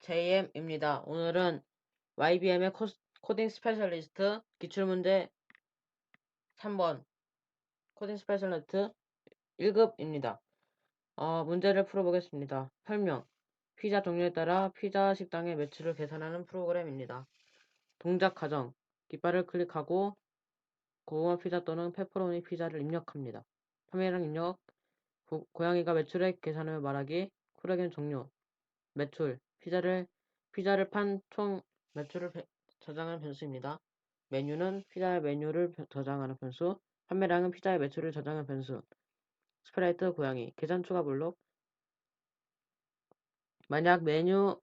JM입니다. 오늘은 YBM의 코, 코딩 스페셜리스트 기출문제 3번 코딩 스페셜리스트 1급입니다. 어, 문제를 풀어보겠습니다. 설명 피자 종류에 따라 피자 식당의 매출을 계산하는 프로그램입니다. 동작 과정 깃발을 클릭하고 고구마 피자 또는 페퍼로니 피자를 입력합니다. 판매량 입력 고, 고양이가 매출액 계산을 말하기 프로그램 종료 매출 피자를 피자를 판 총 매출을 배, 저장하는 변수입니다. 메뉴는 피자의 메뉴를 저장하는 변수, 판매량은 피자의 매출을 저장하는 변수. 스프라이트 고양이 계산 추가 블록 만약 메뉴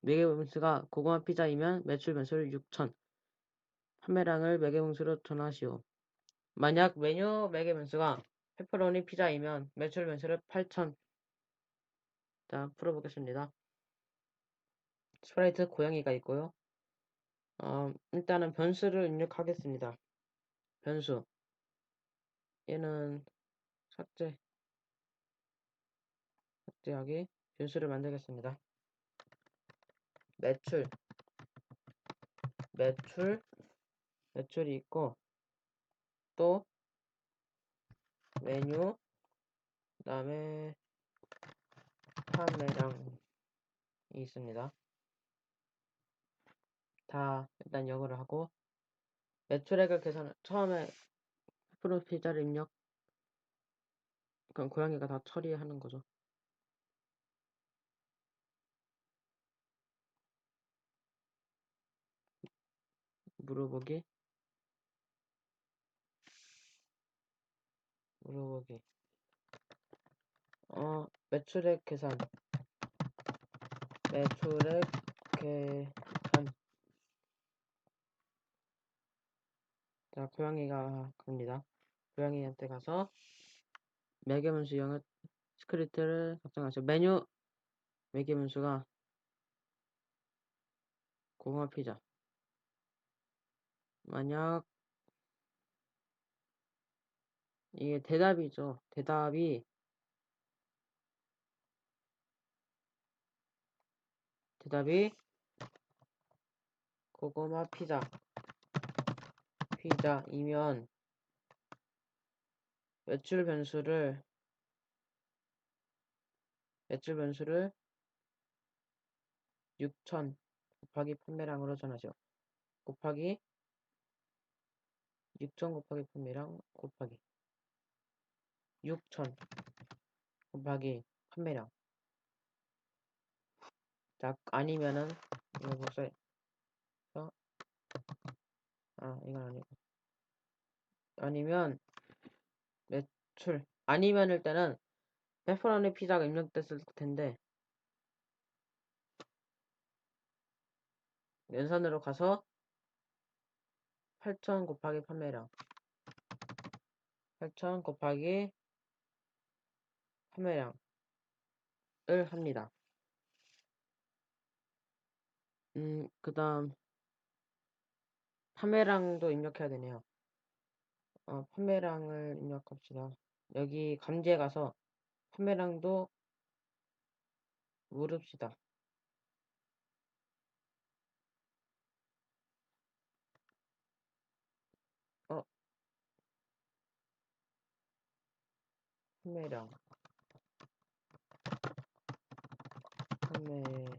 매개 변수가 고구마 피자이면 매출 변수를 6천 판매량을 매개 변수로 전하시오. 만약 메뉴 매개 변수가 페퍼로니 피자이면 매출 변수를 8천 자 풀어보겠습니다. 스프라이트 고양이가 있고요. 어, 일단은 변수를 입력하겠습니다. 변수. 얘는 삭제. 삭제하기. 변수를 만들겠습니다. 매출. 매출. 매출이 있고, 또, 메뉴. 그 다음에, 판매량이 있습니다. 다 일단 영어를 하고 매출액을 계산 처음에 프로 피자를 입력 그럼 고양이가 다 처리하는 거죠. 물어보기 물어보기 어 매출액 계산 매출액 계산 자, 고양이가 갑니다. 고양이한테 가서 매개문수 영어 스크립트를 작성하죠. 메뉴 매개문수가 고구마 피자. 만약 이게 대답이죠. 대답이 대답이 고구마 피자 피자이면 매출 변수를 매출 변수를 6천 곱하기 판매량으로 전하죠. 곱하기 6천 곱하기 판매량 곱하기 6천 곱하기 판매량 자 아니면은 이거 복사해서 아 이건 아니고. 아니면 매출. 아니면 일단은 페퍼로니 피자가 입력됐을 텐데 연산으로 가서 8,000 곱하기 판매량. 8,000 곱하기 판매량을 합니다. 음, 그 다음 판매량도 입력해야 되네요. 어, 판매량을 입력합시다. 여기 감지에 가서 판매량도 물읍시다. 어, 판매량 판매량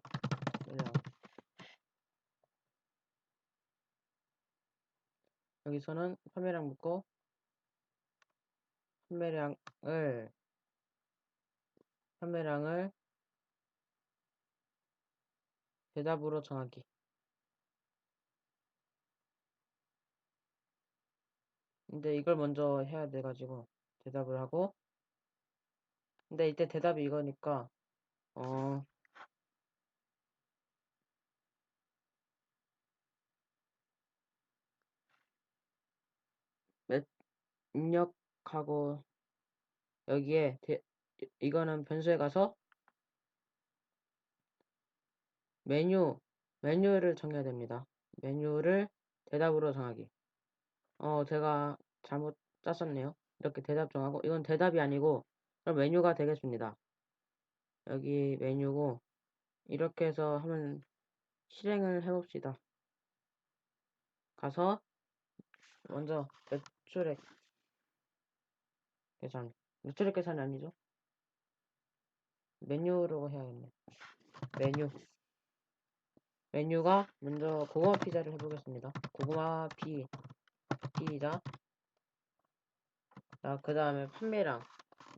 여기서는 판매량 묻고 판매량을 판매량을 대답으로 정하기. 근데 이걸 먼저 해야 돼 가지고 대답을 하고. 근데 이때 대답이 이거니까 어 입력하고 여기에 대, 이거는 변수에 가서 메뉴 메뉴를 정해야 됩니다. 메뉴를 대답으로 정하기. 어 제가 잘못 짰었네요. 이렇게 대답 정하고 이건 대답이 아니고 그럼 메뉴가 되겠습니다. 여기 메뉴고 이렇게 해서 한번 실행을 해봅시다. 가서 먼저 매출액 계산 매출액 계산이 아니죠? 메뉴로 해야겠네. 메뉴 메뉴가 먼저 고구마 피자를 해보겠습니다. 고구마 피 피자 자, 그 다음에 판매량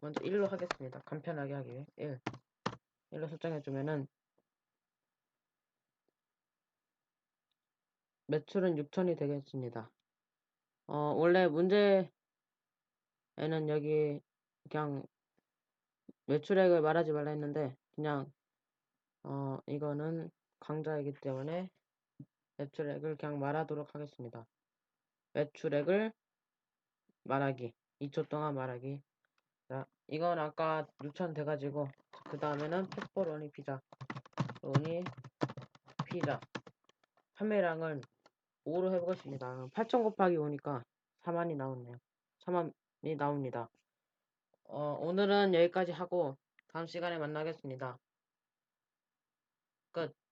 먼저 1로 하겠습니다. 간편하게 하기 위해 1 1로 설정해주면은 매출은 6천이 되겠습니다. 어, 원래 문제 에는 여기 그냥 매출액을 말하지 말라 했는데 그냥 어, 이거는 강좌이기 때문에 매출액을 그냥 말하도록 하겠습니다. 매출액을 말하기 2초 동안 말하기 자, 이건 아까 6천 돼가지고 그 다음에는 페퍼로니 피자 로니 피자 판매량을 5로 해보겠습니다. 8천 곱하기 5니까 4만이 나오네요. 4만이 나옵니다. 어, 오늘은 여기까지 하고 다음 시간에 만나겠습니다. 끝.